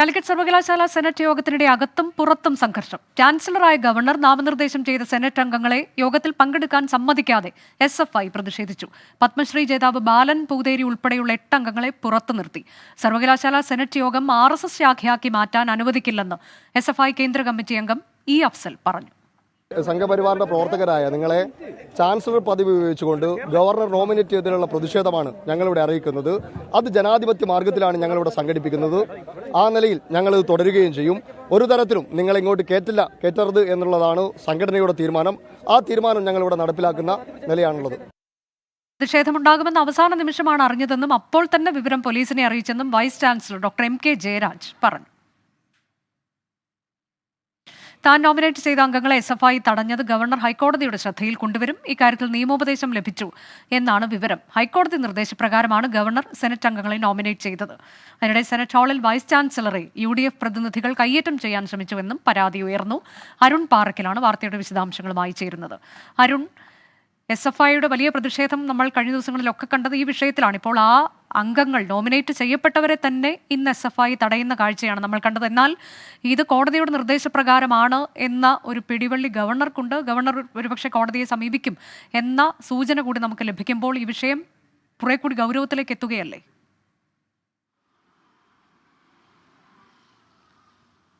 കാലിക്കറ്റ് സർവകലാശാല സെനറ്റ് യോഗത്തിനിടെ അകത്തും പുറത്തും സംഘർഷം. ചാൻസലറായ ഗവർണർ നാമനിർദ്ദേശം ചെയ്ത സെനറ്റ് അംഗങ്ങളെ യോഗത്തിൽ പങ്കെടുക്കാൻ സമ്മതിക്കാതെ എസ് എഫ് ഐ പ്രതിഷേധിച്ചു. പത്മശ്രീ ജേതാവ് ബാലൻ പൂതേരി ഉൾപ്പെടെയുള്ള എട്ട് അംഗങ്ങളെ പുറത്തു നിർത്തി. സർവകലാശാല സെനറ്റ് യോഗം ആർ എസ് എസ് ശാഖയാക്കി മാറ്റാൻ അനുവദിക്കില്ലെന്ന് എസ് എഫ് ഐ കേന്ദ്ര കമ്മിറ്റി അംഗം ഇ അഫ്സൽ പറഞ്ഞു. സംഘപരിവാറിന്റെ പ്രവർത്തകരായ നിങ്ങളെ ചാൻസലർ പദവി ഉപയോഗിച്ചുകൊണ്ട് ഗവർണർ നോമിനേറ്റ് ചെയ്തതിനുള്ള പ്രതിഷേധമാണ് ഞങ്ങളിവിടെ അറിയിക്കുന്നത്. അത് ജനാധിപത്യ മാർഗത്തിലാണ് ഞങ്ങളിവിടെ സംഘടിപ്പിക്കുന്നത്. ആ നിലയിൽ ഞങ്ങൾ ഇത് തുടരുകയും ചെയ്യും. ഒരു തരത്തിലും നിങ്ങൾ ഇങ്ങോട്ട് കയറ്റില്ല കയറ്റരുത് എന്നുള്ളതാണ് സംഘടനയുടെ തീരുമാനം. ആ തീരുമാനം ഞങ്ങളിവിടെ നടപ്പിലാക്കുന്ന നിലയാണുള്ളത്. പ്രതിഷേധമുണ്ടാകുമെന്ന് അവസാന നിമിഷമാണ് അറിഞ്ഞതെന്നും അപ്പോൾ തന്നെ വിവരം പോലീസിനെ അറിയിച്ചെന്നും vice chancellor doctor M K Jayaraj പറഞ്ഞു. താൻ നോമിനേറ്റ് ചെയ്ത അംഗങ്ങളെ എസ് എഫ് ഐ തടഞ്ഞത് ഗവർണർ ഹൈക്കോടതിയുടെ ശ്രദ്ധയിൽ കൊണ്ടുവരും. ഇക്കാര്യത്തിൽ നിയമോപദേശം ലഭിച്ചു എന്നാണ് വിവരം. ഹൈക്കോടതി നിർദ്ദേശപ്രകാരമാണ് ഗവർണർ സെനറ്റ് അംഗങ്ങളെ നോമിനേറ്റ് ചെയ്തത്. അതിനിടെ സെനറ്റ് ഹാളിൽ വൈസ് ചാൻസലറെ യു ഡി എഫ് പ്രതിനിധികൾ കയ്യേറ്റം ചെയ്യാൻ ശ്രമിച്ചുവെന്നും പരാതി ഉയർന്നു. അരുൺ പാറക്കിലാണ് വാർത്തയുടെ വിശദാംശങ്ങളുമായി ചേരുന്നത്. അരുൺ എസ് എഫ് ഐയുടെ വലിയ പ്രതിഷേധം നമ്മൾ കഴിഞ്ഞ ദിവസങ്ങളിലൊക്കെ കണ്ടത് ഈ വിഷയത്തിലാണ്. ഇപ്പോൾ ആ അംഗങ്ങൾ നോമിനേറ്റ് ചെയ്യപ്പെട്ടവരെ തന്നെ ഇന്ന് എസ് എഫ് ഐ തടയുന്ന കാഴ്ചയാണ് നമ്മൾ കണ്ടത്. എന്നാൽ ഇത് കോടതിയുടെ നിർദ്ദേശപ്രകാരമാണ് എന്ന ഒരു പിടിവള്ളി ഗവർണർക്കുണ്ട്. ഗവർണർ ഒരുപക്ഷെ കോടതിയെ സമീപിക്കും എന്ന സൂചന കൂടി നമുക്ക് ലഭിക്കുമ്പോൾ ഈ വിഷയം കുറെ കൂടി ഗൗരവത്തിലേക്ക് എത്തുകയല്ലേ?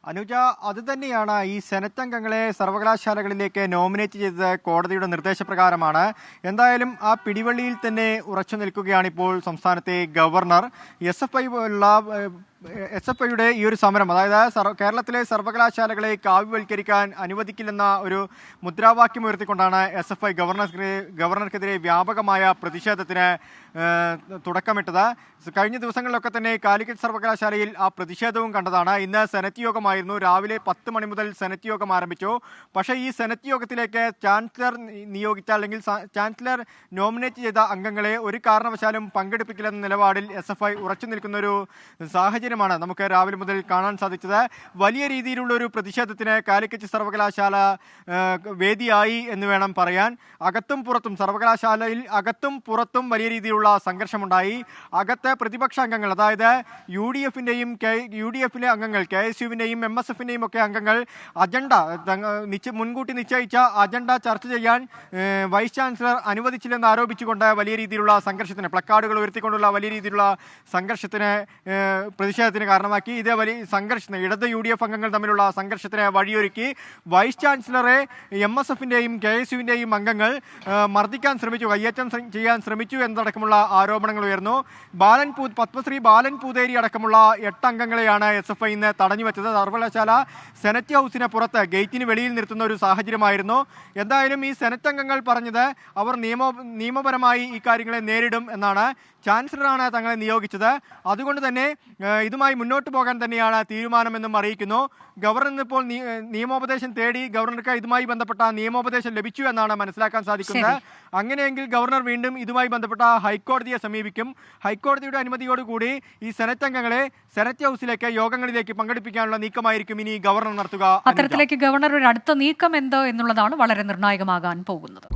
അനുജ അത് തന്നെയാണ് ഈ സെനറ്റ് അംഗങ്ങളെ സർവകലാശാലകളിലേക്ക് നോമിനേറ്റ് ചെയ്തത് കോടതിയുടെ നിർദ്ദേശപ്രകാരമാണ്. എന്തായാലും ആ പിടിവള്ളിയിൽ തന്നെ ഉറച്ചു നിൽക്കുകയാണ് ഇപ്പോൾ സംസ്ഥാനത്തെ ഗവർണർ. എസ് എഫ് ഐ പോലുള്ള എസ് എഫ് ഐയുടെ ഈ ഒരു സമരം അതായത് കേരളത്തിലെ സർവകലാശാലകളെ കാവ്യവൽക്കരിക്കാൻ അനുവദിക്കില്ലെന്ന ഒരു മുദ്രാവാക്യം ഉയർത്തിക്കൊണ്ടാണ് എസ് എഫ് ഐ ഗവർണർക്കെതിരെ ഗവർണർക്കെതിരെ വ്യാപകമായ പ്രതിഷേധത്തിന് തുടക്കമിട്ടത്. കഴിഞ്ഞ ദിവസങ്ങളിലൊക്കെ തന്നെ കാലിക്കറ്റ് സർവകലാശാലയിൽ ആ പ്രതിഷേധവും കണ്ടതാണ്. ഇന്ന് സെനറ്റ് യോഗമായിരുന്നു. രാവിലെ പത്ത് മണി മുതൽ സെനറ്റ് യോഗം ആരംഭിച്ചു. പക്ഷേ ഈ സെനറ്റ് യോഗത്തിലേക്ക് ചാൻസലർ നിയോഗിച്ച അല്ലെങ്കിൽ ചാൻസലർ നോമിനേറ്റ് ചെയ്ത അംഗങ്ങളെ ഒരു കാരണവശാലും പങ്കെടുപ്പിക്കില്ലെന്ന നിലപാടിൽ എസ് എഫ് ഐ ഉറച്ചു നിൽക്കുന്ന ഒരു സാഹചര്യമാണ് നമുക്ക് രാവിലെ മുതൽ കാണാൻ സാധിച്ചത്. വലിയ രീതിയിലുള്ള ഒരു പ്രതിഷേധത്തിന് കാലിക്കറ്റ് സർവകലാശാല വേദിയായി എന്ന് വേണം പറയാൻ. അകത്തും പുറത്തും സർവകലാശാലയിൽ അകത്തും പുറത്തും വലിയ രീതിയിലുള്ള സംഘർഷമുണ്ടായി. അകത്ത് പ്രതിപക്ഷ അംഗങ്ങൾ അതായത് യു ഡി എഫിന്റെയും കെ യു ഡി എഫിലെ അംഗങ്ങൾ കെ എസ് യുവിന്റെയും എം എസ് എഫിന്റെയും ഒക്കെ അംഗങ്ങൾ അജണ്ട മുൻകൂട്ടി നിശ്ചയിച്ച അജണ്ട ചർച്ച ചെയ്യാൻ വൈസ് ചാൻസലർ അനുവദിച്ചില്ലെന്ന് ആരോപിച്ചുകൊണ്ട് വലിയ രീതിയിലുള്ള സംഘർഷത്തിന് പ്ലക്കാർഡുകൾ ഉയർത്തിക്കൊണ്ടുള്ള വലിയ രീതിയിലുള്ള സംഘർഷത്തിന് ഏഹ്, പ്രതിഷേധത്തിന് കാരണമാക്കി. ഇതേപോലെ സംഘർഷത്തിന് ഇടത് യു ഡി എഫ് അംഗങ്ങൾ തമ്മിലുള്ള സംഘർഷത്തിന് വഴിയൊരുക്കി. വൈസ് ചാൻസലറെ എം എസ് എഫിന്റെയും കെ എസ് യുവിന്റെയും അംഗങ്ങൾ മർദ്ദിക്കാൻ ശ്രമിച്ചു കയ്യേറ്റം ചെയ്യാൻ ശ്രമിച്ചു എന്നതടക്കമുള്ള ആരോപണങ്ങൾ ഉയർന്നു. ബാലൻ പൂ പത്മശ്രീ ബാലൻ പൂതേരി അടക്കമുള്ള എട്ട് അംഗങ്ങളെയാണ് എസ് എഫ് ഐ ഇന്ന് തടഞ്ഞു വെച്ചത്. സർവകലാശാല സെനറ്റ് ഹൗസിന് പുറത്ത് ഗേറ്റിന് വെളിയിൽ നിർത്തുന്ന ഒരു സാഹചര്യമായിരുന്നു. എന്തായാലും ഈ സെനറ്റ് അംഗങ്ങൾ പറഞ്ഞത് അവർ നിയമ നിയമപരമായി ഈ കാര്യങ്ങളെ നേരിടും എന്നാണ്. ചാൻസലറാണ് തങ്ങളെ നിയോഗിച്ചത്. അതുകൊണ്ട് തന്നെ ഇതുമായി മുന്നോട്ട് പോകാൻ തന്നെയാണ് തീരുമാനമെന്നും അറിയിക്കുന്നു. ഗവർണർ ഇപ്പോൾ നിയമോപദേശം തേടി ഗവർണർക്ക് ഇതുമായി ബന്ധപ്പെട്ട നിയമോപദേശം ലഭിച്ചു എന്നാണ് മനസ്സിലാക്കാൻ സാധിക്കുന്നത്. അങ്ങനെയെങ്കിൽ ഗവർണർ വീണ്ടും ഇതുമായി ബന്ധപ്പെട്ട ഹൈക്കോടതിയെ സമീപിക്കും. ഹൈക്കോടതിയുടെ അനുമതിയോടുകൂടി ഈ സെനറ്റ് അംഗങ്ങളെ സെനറ്റ് ഹൗസിലേക്ക് യോഗങ്ങളിലേക്ക് പങ്കെടുപ്പിക്കാനുള്ള നീക്കമായിരിക്കും ഇനി ഗവർണർ നടത്തുക. അത്തരത്തിലേക്ക് ഗവർണർ അടുത്ത നീക്കം എന്തോ എന്നുള്ളതാണ് വളരെ നിർണായകമാകാൻ പോകുന്നത്.